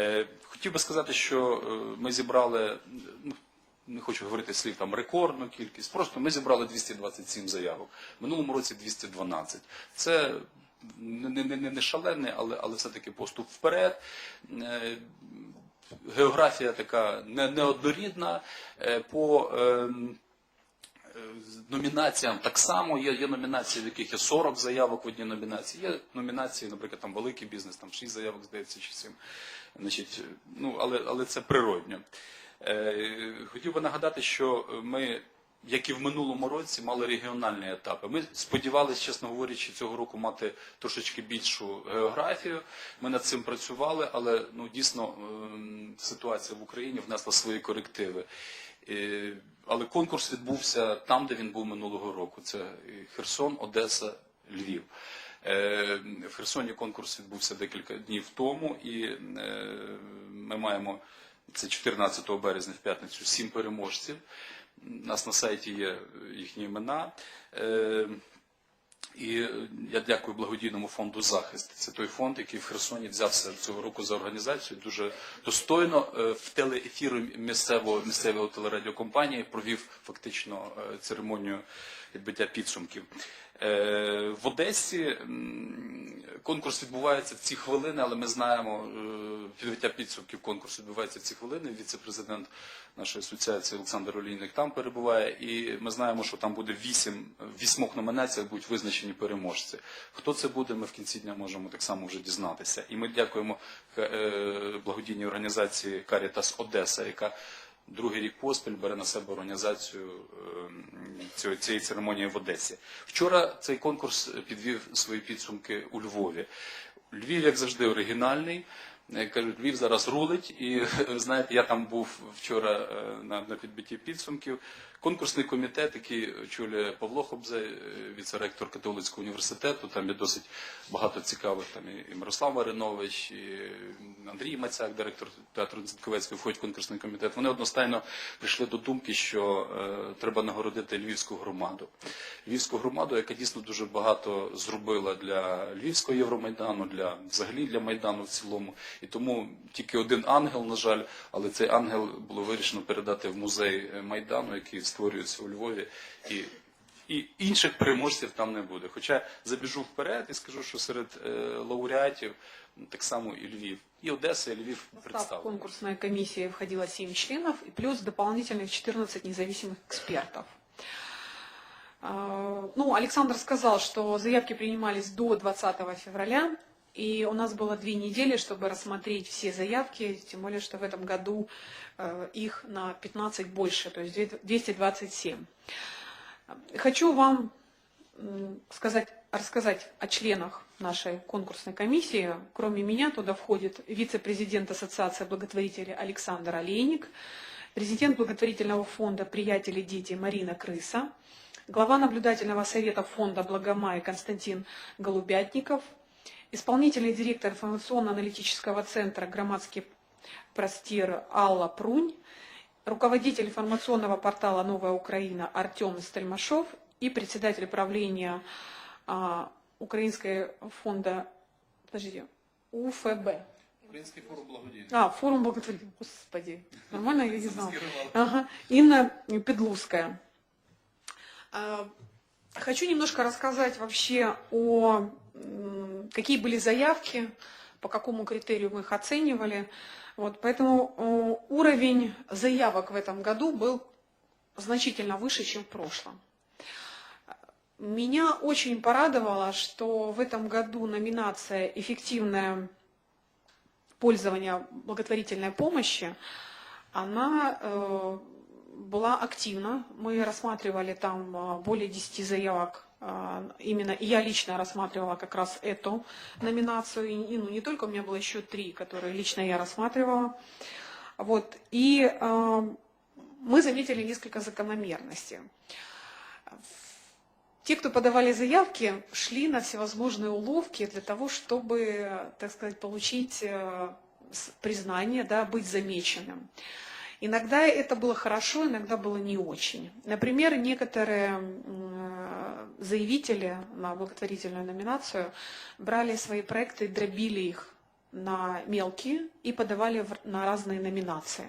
Е, Хотів би сказати, що е, ми зібрали, ну, не хочу говорити слів там рекордну кількість, просто ми зібрали 227 заявок. Минулому році 212. Це не, не, не, не шалений, але, але все-таки поступ вперед. Е, Географія така не- неоднорідна. По ем, номінаціям так само є, є номінації, в яких є 40 заявок в одній номінації. Є номінації, наприклад, там великий бізнес, там 6 заявок, здається, чи 7. Значить, ну, але, але це природньо. Е, хотів би нагадати, що ми, як і в минулому році, мали регіональні етапи. Ми сподівалися, чесно говорячи, цього року мати трошечки більшу географію. Ми над цим працювали, але ну, дійсно ем, ситуація в Україні внесла свої корективи. Е, Але конкурс відбувся там, де він був минулого року. Це Херсон, Одеса, Львів. Е, В Херсоні конкурс відбувся декілька днів тому, і е, ми маємо це 14 березня в п'ятницю сім переможців. У нас на сайті є їхні імена. І я дякую благодійному фонду захист. Це той фонд, який в Херсоні взявся цього року за організацію. Дуже достойно е, в телеефіру місцевого місцевої телерадіокомпанії провів фактично е, церемонію відбиття підсумків. Е, В Одесі конкурс відбувається в ці хвилини, але ми знаємо, е, підбиття підсумків конкурсу відбувається в ці хвилини. Віце-президент нашої асоціації Олександр Олійник там перебуває, і ми знаємо, що там буде вісім вісьмох номінаціях будуть визначені переможці. Хто це буде, ми в кінці дня можемо так само вже дізнатися. І ми дякуємо е, благодійній організації Карітас Одеса, яка другий рік поспіль бере на себе організацію е, цієї церемонії в Одесі. Вчора цей конкурс підвів свої підсумки у Львові. Львів, як завжди, оригінальний. Я кажу, Львів зараз рулить, і знаєте, я там був вчора е, на, на підбитті підсумків. Конкурсний комітет, який очолює Павло Хобзе, е, віце-ректор католицького університету. Там є досить багато цікавих. Там і- Мирослав Маринович, і Андрій Мацяк, директор театру Дзятковецького, входить в конкурсний комітет. Вони одностайно прийшли до думки, що е, треба нагородити львівську громаду. Львівську громаду, яка дійсно дуже багато зробила для Львівського Євромайдану, для взагалі для Майдану в цілому. І тому тільки один ангел, на жаль, але цей ангел було вирішено передати в музей е, Майдану, який створюється у Львові. І і інших переможців там не буде. Хоча забіжу вперед і скажу, що серед е, лауреатів м, так само і Львів, і Одеса, і Львів В состав представлені. конкурсной комиссии входило 7 членов и плюс дополнительных 14 независимых экспертов. А, Ну, Александр сказал, что заявки принимались до 20 февраля, И у нас было две недели, чтобы рассмотреть все заявки, тем более, что в этом году э, их на 15 больше, то есть 227. Хочу вам сказать, рассказать о членах нашей конкурсной комиссии. Кроме меня туда входит вице-президент Ассоциации благотворителей Александр Олейник, президент благотворительного фонда «Приятели дети» Марина Крыса, глава наблюдательного совета фонда «Благомай» Константин Голубятников, исполнительный директор информационно-аналитического центра «Громадский простир» Алла Прунь, руководитель информационного портала «Новая Украина» Артем Стельмашов и председатель правления а, Украинского фонда, подождите, УФБ. Український форум благодійний. А, форум благотворительности. Господи, нормально я не знала. Ага. Инна Педловская. А, Хочу немножко рассказать вообще о какие были заявки, по какому критерию мы их оценивали. Вот, поэтому э, уровень заявок в этом году был значительно выше, чем в прошлом. Меня очень порадовало, что в этом году номинация «Эффективное пользование благотворительной помощи», она э, была активна. Мы рассматривали там э, более 10 заявок. Э, Именно я лично рассматривала как раз эту номинацию. И, ну, не только, у меня было еще три, которые лично я рассматривала. Вот. И э, мы заметили несколько закономерностей. Те, кто подавали заявки, шли на всевозможные уловки для того, чтобы, так сказать, получить э, признание, да, быть замеченным. Иногда это было хорошо, иногда было не очень. Например, некоторые заявители на благотворительную номинацию брали свои проекты дробили их на мелкие и подавали на разные номинации.